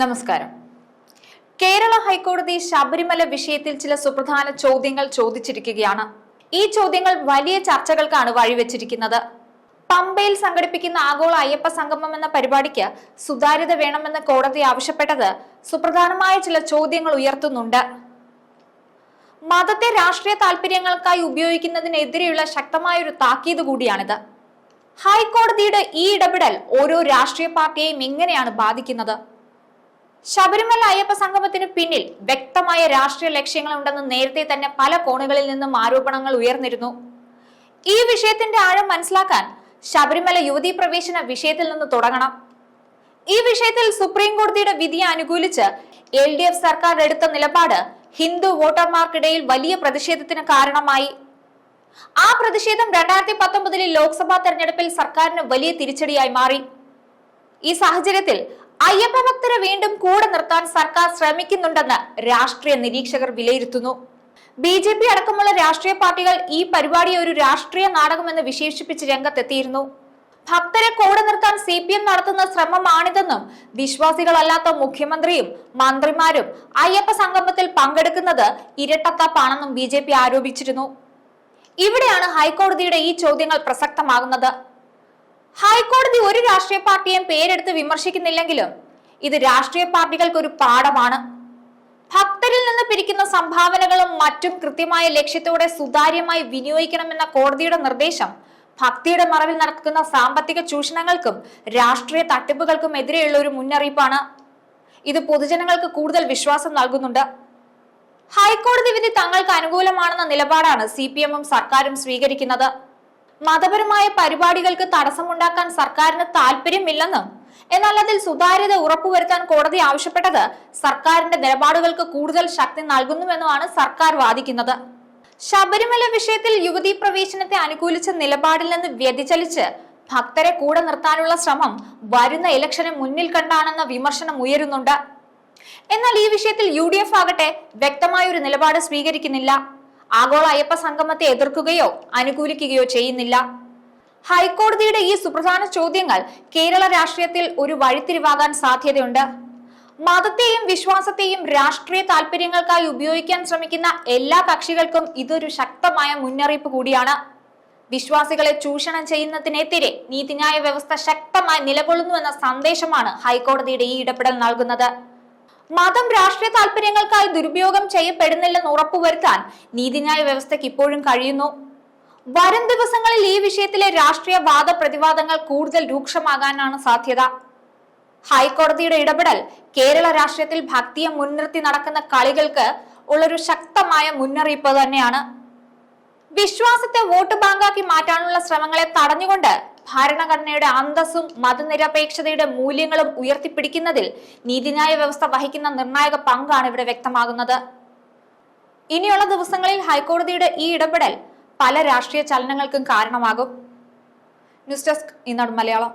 നമസ്കാരം. കേരള ഹൈക്കോടതി ശബരിമല വിഷയത്തിൽ ചില സുപ്രധാന ചോദ്യങ്ങൾ ചോദിച്ചിരിക്കുകയാണ്. ഈ ചോദ്യങ്ങൾ വലിയ ചർച്ചകൾക്കാണ് വഴിവെച്ചിരിക്കുന്നത്. പമ്പയിൽ സംഘടിപ്പിക്കുന്ന ആഗോള അയ്യപ്പ സംഗമം എന്ന പരിപാടിക്ക് സുതാര്യത വേണമെന്ന് കോടതി ആവശ്യപ്പെട്ടത് സുപ്രധാനമായ ചില ചോദ്യങ്ങൾ ഉയർത്തുന്നുണ്ട്. മതത്തെ രാഷ്ട്രീയ താല്പര്യങ്ങൾക്കായി ഉപയോഗിക്കുന്നതിനെതിരെയുള്ള ശക്തമായ ഒരു താക്കീത് കൂടിയാണിത്. ഹൈക്കോടതിയുടെ ഈ ഇടപെടൽ ഓരോ രാഷ്ട്രീയ പാർട്ടിയെയും എങ്ങനെയാണ് ബാധിക്കുന്നത്? ശബരിമല അയ്യപ്പ സംഗമത്തിന് പിന്നിൽ വ്യക്തമായ രാഷ്ട്രീയ ലക്ഷ്യങ്ങളുണ്ടെന്ന് നേരത്തെ തന്നെ പല കോണുകളിൽ നിന്നും ആരോപണങ്ങൾ ഉയർന്നിരുന്നു. ഈ വിഷയത്തിന്റെ ആഴം മനസ്സിലാക്കാൻ ശബരിമല യുവതീ പ്രവേശന വിഷയത്തിൽ നിന്ന് തുടങ്ങണം. ഈ വിഷയത്തിൽ സുപ്രീം കോടതിയുടെ വിധിയെ അനുകൂലിച്ച് എൽ ഡി എഫ് സർക്കാർ എടുത്ത നിലപാട് ഹിന്ദു വോട്ടർമാർക്കിടയിൽ വലിയ പ്രതിഷേധത്തിന് കാരണമായി. ആ പ്രതിഷേധം രണ്ടായിരത്തി പത്തൊമ്പതിലെ ലോക്സഭാ തെരഞ്ഞെടുപ്പിൽ സർക്കാരിന് വലിയ തിരിച്ചടിയായി മാറി. ഈ സാഹചര്യത്തിൽ അയ്യപ്പ ഭക്തരെ വീണ്ടും കൂടെ നിർത്താൻ സർക്കാർ ശ്രമിക്കുന്നുണ്ടെന്ന് രാഷ്ട്രീയ നിരീക്ഷകർ വിലയിരുത്തുന്നു. ബി ജെ പി അടക്കമുള്ള രാഷ്ട്രീയ പാർട്ടികൾ ഈ പരിപാടിയെ ഒരു രാഷ്ട്രീയ നാടകമെന്ന് വിശേഷിപ്പിച്ച് രംഗത്തെത്തിയിരുന്നു. ഭക്തരെ കൂടെ നിർത്താൻ സി പി എം നടത്തുന്ന ശ്രമമാണിതെന്നും വിശ്വാസികളല്ലാത്ത മുഖ്യമന്ത്രിയും മന്ത്രിമാരും അയ്യപ്പ സംഗമത്തിൽ പങ്കെടുക്കുന്നത് ഇരട്ടത്താപ്പാണെന്നും ബി ആരോപിച്ചിരുന്നു. ഇവിടെയാണ് ഹൈക്കോടതിയുടെ ഈ ചോദ്യങ്ങൾ പ്രസക്തമാകുന്നത്. ഹൈക്കോടതി ഒരു രാഷ്ട്രീയ പാർട്ടിയെയും പേരെടുത്ത് വിമർശിക്കുന്നില്ലെങ്കിലും ഇത് രാഷ്ട്രീയ പാർട്ടികൾക്ക് ഒരു പാഠമാണ്. ഭക്തരിൽ നിന്ന് പിരിക്കുന്ന സംഭാവനകളും മറ്റും കൃത്യമായ ലക്ഷ്യത്തോടെ സുതാര്യമായി വിനിയോഗിക്കണമെന്ന കോടതിയുടെ നിർദ്ദേശം ഭക്തിയുടെ മറവിൽ നടക്കുന്ന സാമ്പത്തിക ചൂഷണങ്ങൾക്കും രാഷ്ട്രീയ തട്ടിപ്പുകൾക്കും എതിരെയുള്ള ഒരു മുന്നറിയിപ്പാണ്. ഇത് പൊതുജനങ്ങൾക്ക് കൂടുതൽ വിശ്വാസം നൽകുന്നുണ്ട്. ഹൈക്കോടതി വിധി തങ്ങൾക്ക് അനുകൂലമാണെന്ന നിലപാടാണ് സി സർക്കാരും സ്വീകരിക്കുന്നത്. മതപരമായ പരിപാടികൾക്ക് തടസ്സമുണ്ടാക്കാൻ സർക്കാരിന് താല്പര്യമില്ലെന്നും. എന്നാൽ അതിൽ സുതാര്യത ഉറപ്പുവരുത്താൻ കോടതി ആവശ്യപ്പെട്ടത് സർക്കാരിന്റെ നിലപാടുകൾക്ക് കൂടുതൽ ശക്തി നൽകുന്നുവെന്നുമാണ് സർക്കാർ വാദിക്കുന്നത്. ശബരിമല വിഷയത്തിൽ യുവതീ പ്രവേശനത്തെ അനുകൂലിച്ച നിലപാടിൽ നിന്ന് വ്യതിചലിച്ച് ഭക്തരെ കൂടെ നിർത്താനുള്ള ശ്രമം വരുന്ന ഇലക്ഷനെ മുന്നിൽ കണ്ടാണെന്ന വിമർശനം ഉയരുന്നുണ്ട്. എന്നാൽ ഈ വിഷയത്തിൽ യു ആകട്ടെ വ്യക്തമായ ഒരു നിലപാട് സ്വീകരിക്കുന്നില്ല. ആഗോള അയ്യപ്പ സംഗമത്തെ എതിർക്കുകയോ അനുകൂലിക്കുകയോ ചെയ്യുന്നില്ല. ഹൈക്കോടതിയുടെ ഈ സുപ്രധാന ചോദ്യങ്ങൾ കേരള രാഷ്ട്രീയത്തിൽ ഒരു വഴിത്തിരിവാകാൻ സാധ്യതയുണ്ട്. മതത്തെയും വിശ്വാസത്തെയും രാഷ്ട്രീയ താല്പര്യങ്ങൾക്കായി ഉപയോഗിക്കാൻ ശ്രമിക്കുന്ന എല്ലാ കക്ഷികൾക്കും ഇതൊരു ശക്തമായ മുന്നറിയിപ്പ് കൂടിയാണ്. വിശ്വാസികളെ ചൂഷണം ചെയ്യുന്നതിനെതിരെ നീതിന്യായ വ്യവസ്ഥ ശക്തമായി നിലകൊള്ളുന്നുവെന്ന സന്ദേശമാണ് ഹൈക്കോടതിയുടെ ഈ ഇടപെടൽ നൽകുന്നത്. മതം രാഷ്ട്രീയ താല്പര്യങ്ങൾക്കായി ദുരുപയോഗം ചെയ്യപ്പെടുന്നില്ലെന്ന് ഉറപ്പുവരുത്താൻ നീതിന്യായ വ്യവസ്ഥയ്ക്ക് ഇപ്പോഴും കഴിയുന്നു. വരും ദിവസങ്ങളിൽ ഈ വിഷയത്തിലെ രാഷ്ട്രീയ വാദപ്രതിവാദങ്ങൾ കൂടുതൽ രൂക്ഷമാകാനാണ് സാധ്യത. ഹൈക്കോടതിയുടെ ഇടപെടൽ കേരള രാഷ്ട്രീയത്തിൽ ഭക്തിയെ മുൻനിർത്തി നടക്കുന്ന കളികൾക്ക് ഉള്ളൊരു ശക്തമായ മുന്നറിയിപ്പ് തന്നെയാണ്. വിശ്വാസത്തെ വോട്ട് ബാങ്കാക്കി മാറ്റാനുള്ള ശ്രമങ്ങളെ തടഞ്ഞുകൊണ്ട് ഭരണഘടനയുടെ അന്തസ്സും മതനിരപേക്ഷതയുടെ മൂല്യങ്ങളും ഉയർത്തിപ്പിടിക്കുന്നതിൽ നീതിന്യായ വ്യവസ്ഥ വഹിക്കുന്ന നിർണായക പങ്കാണ് ഇവിടെ വ്യക്തമാകുന്നത്. ഇനിയുള്ള ദിവസങ്ങളിൽ ഹൈക്കോടതിയുടെ ഈ ഇടപെടൽ പല രാഷ്ട്രീയ ചലനങ്ങൾക്കും കാരണമാകും. News desk Innadu Malayalam.